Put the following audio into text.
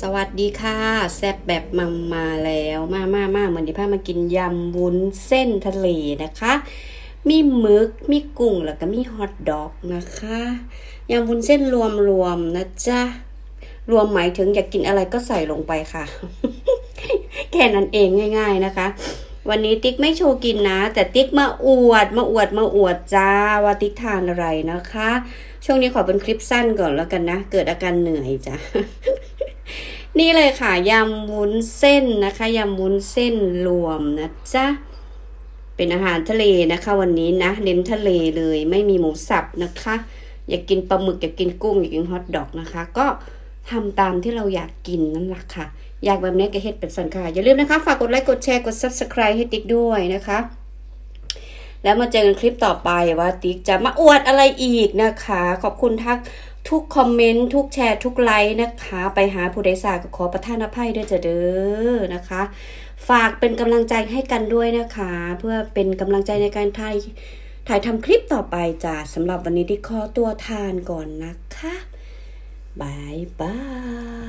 สวัสดีค่ะ แซ่บแบบมัมมาแล้วมามามาเหมือนที่พามากินยำวุ้นเส้นทะเลนะคะ มีหมึกมีกุ้งแล้วก็มีฮอทดอกนะคะยำวุ้นเส้นรวมๆนะจ๊ะรวมหมายถึงอยากกินอะไรก็ใส่ลงไปค่ะ แค่นั้นเองง่าย ๆนะคะ วันนี้ติ๊กไม่โชว์กินนะ แต่ติ๊กมาอวดมาอวดมาอวดจ้าว่าติ๊กทานอะไรนะคะ ช่วงนี้ขอเป็นคลิปสั้นก่อนแล้วกันนะ เกิดอาการเหนื่อยจ้ะ นี่เลยค่ะยำวุ้นเส้นนะคะยำวุ้นเส้นรวมนะจ๊ะเป็นอาหารทะเลนะคะ วันนี้นะเน้นทะเลเลยไม่มีหมูสับนะคะ อยากกินปลาหมึกอยากกินกุ้งอยากกินฮอทดอกนะคะ ก็ทำตามที่เราอยากกินนั่นแหละค่ะ อยากแบบนี้ก็เฮ็ดเป็นสันค่ะ อย่าลืมนะคะ ฝากกดไลค์กดแชร์กด subscribe ให้ติ๊กด้วยนะคะ แล้วมาเจอกันคลิปต่อไปว่าติ๊กจะมาอวดอะไรอีกนะคะ ขอบคุณทัก ทุกคอมเมนต์ทุกแชร์ทุกไลค์นะคะ ไปหาผู้ใดสาก็ขอประทานอภัยด้วยจะเด้อนะคะ ฝากเป็นกำลังใจให้กันด้วยนะคะ เพื่อเป็นกำลังใจในการถ่ายถ่ายทำคลิปต่อไปจ้ะสำหรับวันนี้ที่ขอตัวทานก่อนนะคะบายบาย